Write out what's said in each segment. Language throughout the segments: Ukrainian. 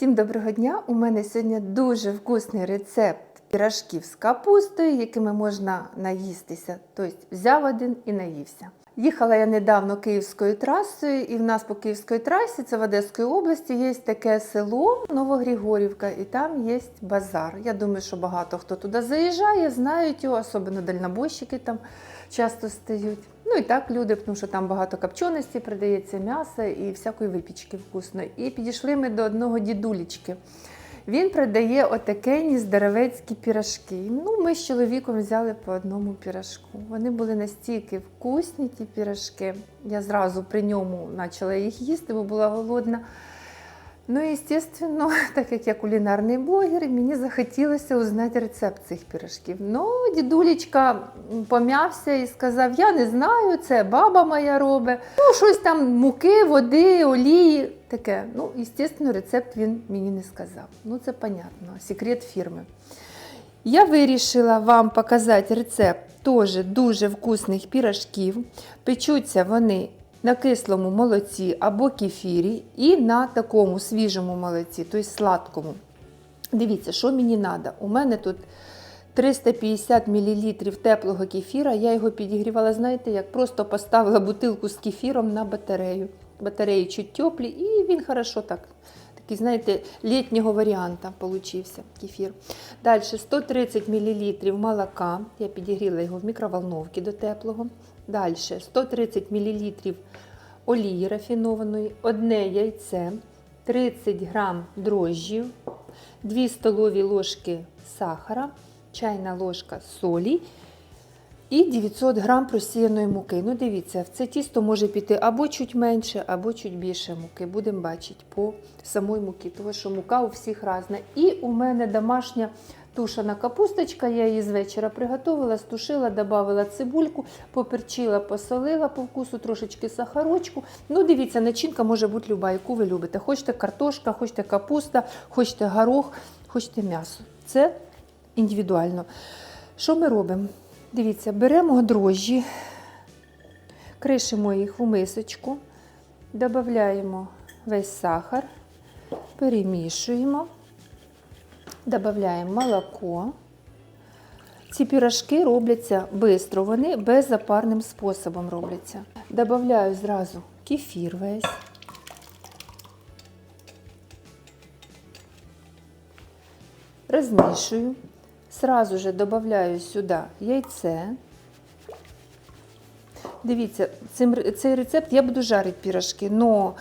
Всім доброго дня! У мене сьогодні дуже вкусний рецепт пірашків з капустою, якими можна наїстися. Тобто взяв один і наївся. Їхала я недавно київською трасою, і в нас по київській трасі, це в Одеській області, є таке село Новогригорівка, і там є базар. Я думаю, що багато хто туди заїжджає, знають його, особливо дальнобойщики там часто стають. Ну і так люди, тому що там багато копченості, продається м'яса і всякої випічки вкусно. І підійшли ми до одного дідулечки. Він продає отакені здоровецькі пірашки. Ну, ми з чоловіком взяли по одному пірашку. Вони були настільки вкусні, ті пірашки. Я зразу при ньому почала їх їсти, бо була голодна. Ну і, звісно, так як я кулінарний блогер, мені захотілося узнати рецепт цих пірашків. Ну, дідулечка пом'явся і сказав: Я не знаю, це баба моя робить. Ну, щось там муки, води, олії. Таке. Ну, звісно, рецепт він мені не сказав. Ну, це понятно, секрет фірми. Я вирішила вам показати рецепт теж дуже вкусних пірашків. Печуться вони на кислому молоці або кефірі і на такому свіжому молоці, тобто сладкому. Дивіться, що мені треба. У мене тут 350 мл теплого кефіра. Я його підігрівала, знаєте, як просто поставила бутилку з кефіром на батарею. Батареї чуть теплі, і він хорошо так. Такий, знаєте, літнього варіанта получився кефір. Далі 130 мл молока. Я підігріла його в мікроволновці до теплого. Далі 130 мл олії рафінованої, одне яйце, 30 г дрожжів, 2 столові ложки сахара, чайна ложка солі і 900 г просіяної муки. Ну, дивіться, в це тісто може піти або чуть менше, або чуть більше муки. Будемо бачити по самої муки, тому що мука у всіх різна. І у мене домашня тушена капусточка, я її з вечора приготувала, стушила, додала цибульку, поперчила, посолила по вкусу, трошечки сахарочку. Ну, дивіться, начинка може бути люба, яку ви любите. Хочете картошка, хочете капуста, хочете горох, хочете м'ясо. Це індивідуально. Що ми робимо? Дивіться, беремо дрожжі, кришимо їх у мисочку, додаємо весь сахар, перемішуємо. Додаємо молоко. Ці пірашки робляться швидко, вони беззапарним способом робляться. Добавляю зразу кефір весь. Розмішую. Сразу же добавляю сюди яйце. Дивіться, цей рецепт я буду жарити пірашки, але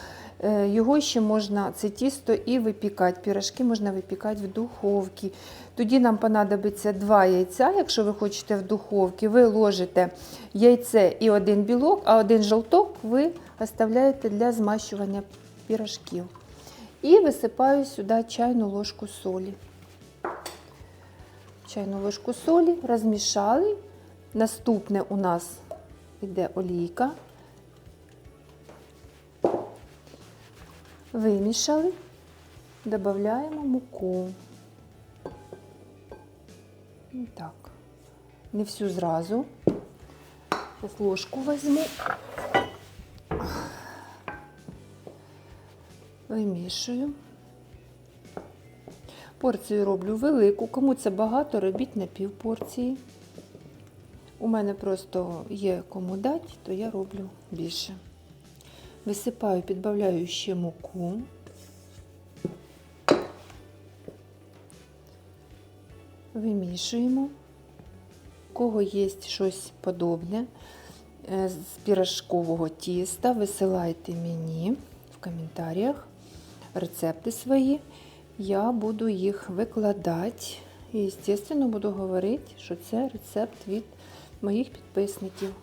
його ще можна, це тісто і випікати. Пірашки можна випікати в духовці. Тоді нам понадобиться два яйця. Якщо ви хочете в духовці, ви ложите яйце і один білок, а один жовток ви оставляєте для змащування пірашків. І висипаю сюди чайну ложку солі. Чайну ложку солі розмішали. Наступне у нас йде олійка. Вимішали, додаємо муку. І так, не всю зразу. Зараз ложку візьму. Вимішую. Порцію роблю велику. Кому це багато, робіть на пів порції. У мене просто є кому дати, то я роблю більше. Висипаю, підбавляю ще муку. Вимішуємо. У кого є щось подобне е, з пірашкового тіста, висилайте мені в коментарях рецепти свої. Я буду їх викладати. І, звісно, буду говорити, що це рецепт від моїх підписників.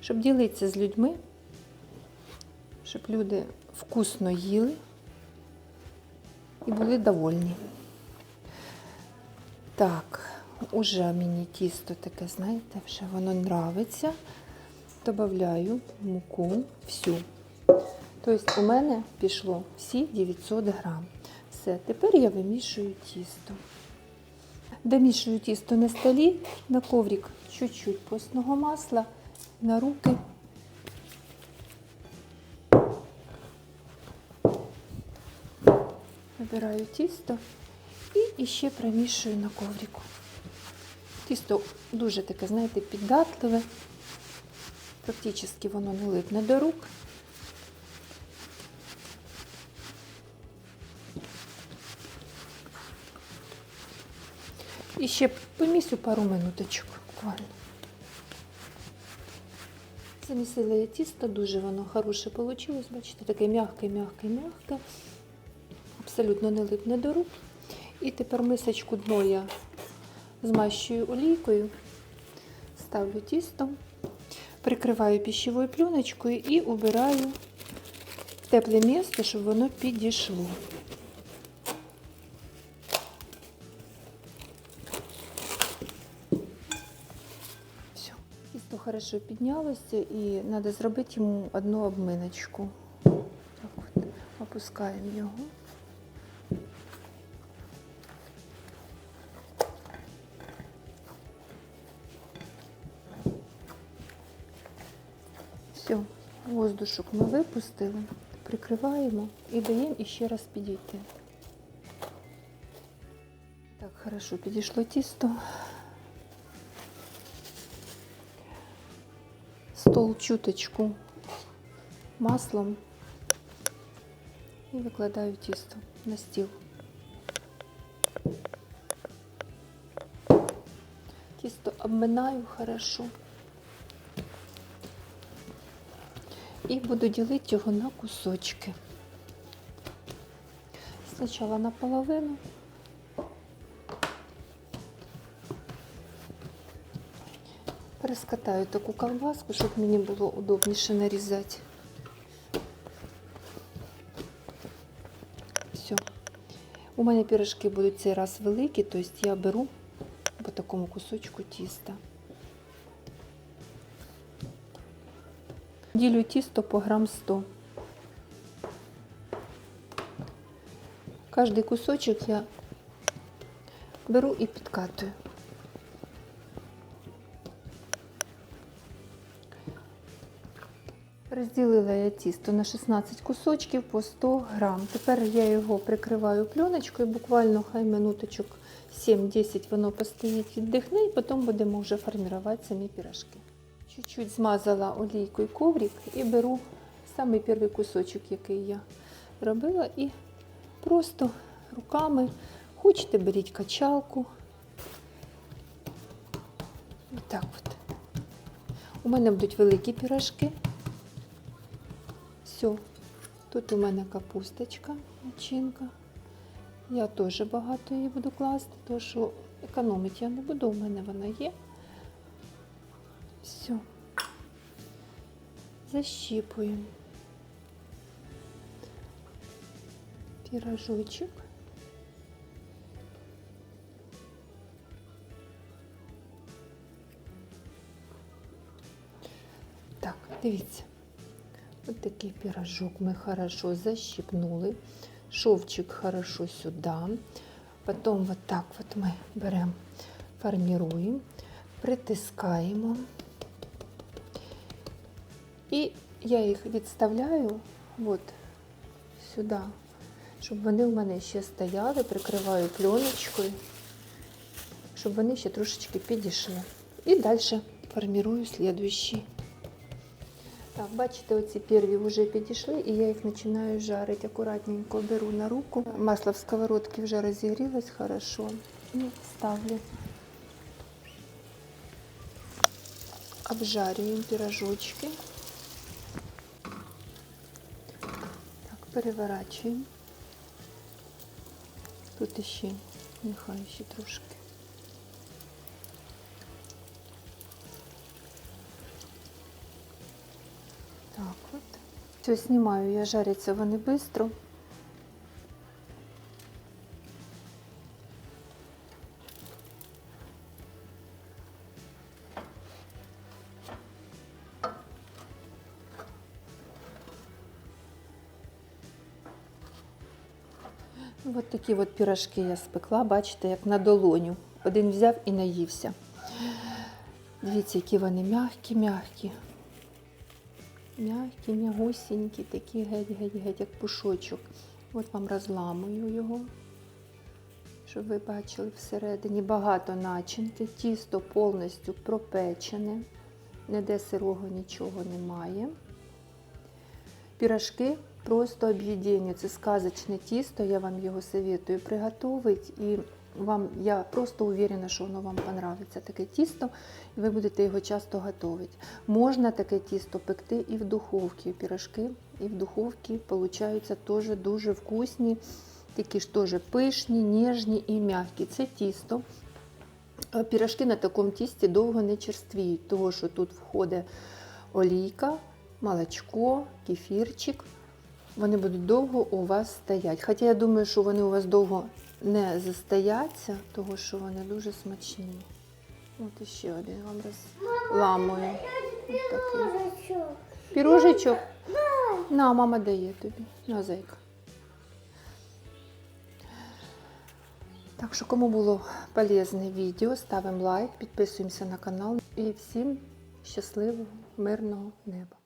Щоб ділитися з людьми, щоб люди вкусно їли і були довольні. Так, уже мені тісто таке, знаєте, вже воно нравиться. Добавляю муку всю. Тобто у мене пішло всі 900 грам. Все, тепер я вимішую тісто. Домішую тісто на столі, на коврик чуть-чуть постного масла, на руки. Вибираю тісто і ще промішую на коврику. Тісто дуже таке, знаєте, піддатливе. Практично воно не липне до рук. І ще помісю пару минуточок буквально. Замісила я тісто, дуже воно хороше вийшло. Бачите, таке м'яке, м'яке, м'яке. Абсолютно не липне до рук. І тепер мисочку дно я змащую олійкою, ставлю тісто, прикриваю пищевою пленочкою і убираю в тепле місце, щоб воно підійшло. Все. Тісто хорошо піднялося і треба зробити йому одну обминочку. Так от, опускаємо його. Воздушок ми випустили, прикриваємо і даємо іще раз підійти. Так, хорошо, підійшло тісто. Стол чуточку маслом і викладаю тісто на стіл. Тісто обминаю хорошо. І буду ділити його на кусочки. Спочатку наполовину. Перескатаю таку ковбаску, щоб мені було удобніше нарізати. Все. У мене пірожки будуть цей раз великі, тобто я беру по такому кусочку тіста. Ділю тісто по грам 100. Кожний кусочок я беру і підкатую. Розділила я тісто на 16 кусочків по 100 грам. Тепер я його прикриваю пленочкою, буквально хай минуточок 7-10 воно постоїть, віддихне, і потім будемо вже формувати самі пірожки. Чуть-чуть змазала олійкою коврик і беру самий перший кусочок, який я робила, і просто руками, хочете, беріть качалку. Отак от. У мене будуть великі пірожки. Все, тут у мене капусточка, начинка. Я теж багато її буду класти, тому що економити я не буду, у мене вона є. Все. Защіпуємо. Пірожочок. Так, дивіться. Ось такий пірожок ми хорошо защипнули. Шовчик хорошо сюди. Потім вот так вот ми беремо, формируємо, притискаємо. І я їх відставляю от сюди, щоб вони в мене ще стояли, прикриваю пленочкою, щоб вони ще трошечки підійшли. І далі формирую слідуючий. Так, бачите, оці перві вже підійшли, і я їх починаю жарити. Акуратненько беру на руку. Масло в сковородці вже розігрілось хорошо. І ставлю. Обжарюємо пирожочки. Так, переворачуємо. Тут ще, нехай ще трошки. Так от. Все, знімаю, я жаряться вони швидко. Ось такі от пірожки я спекла, бачите, як на долоню. Один взяв і наївся. Дивіться, які вони м'які-м'які. М'які, м'ягусінькі, такі геть-геть-геть, як пушочок. От вам розламую його, щоб ви бачили всередині багато начинки. Тісто повністю пропечене, ніде сирого нічого немає. Пірашки просто об'єднання. Це сказочне тісто, я вам його советую приготувати. І вам, я просто уверена, що воно вам понравиться таке тісто, і ви будете його часто готувати. Можна таке тісто пекти і в духовці. Пірашки і в духовці получаються теж дуже вкусні, такі ж теж пишні, ніжні і м'які. Це тісто. Е, Пірашки на такому тісті довго не черствіють, тому що тут входить олійка, молочко, кефірчик. Вони будуть довго у вас стоять. Хоча я думаю, що вони у вас довго не застояться, тому що вони дуже смачні. От іще один вам розламую. Такий. Пірожечок? На, мама дає тобі. На, зайка. Так що, кому було полезне відео, ставимо лайк, підписуємося на канал і всім щасливого, мирного неба.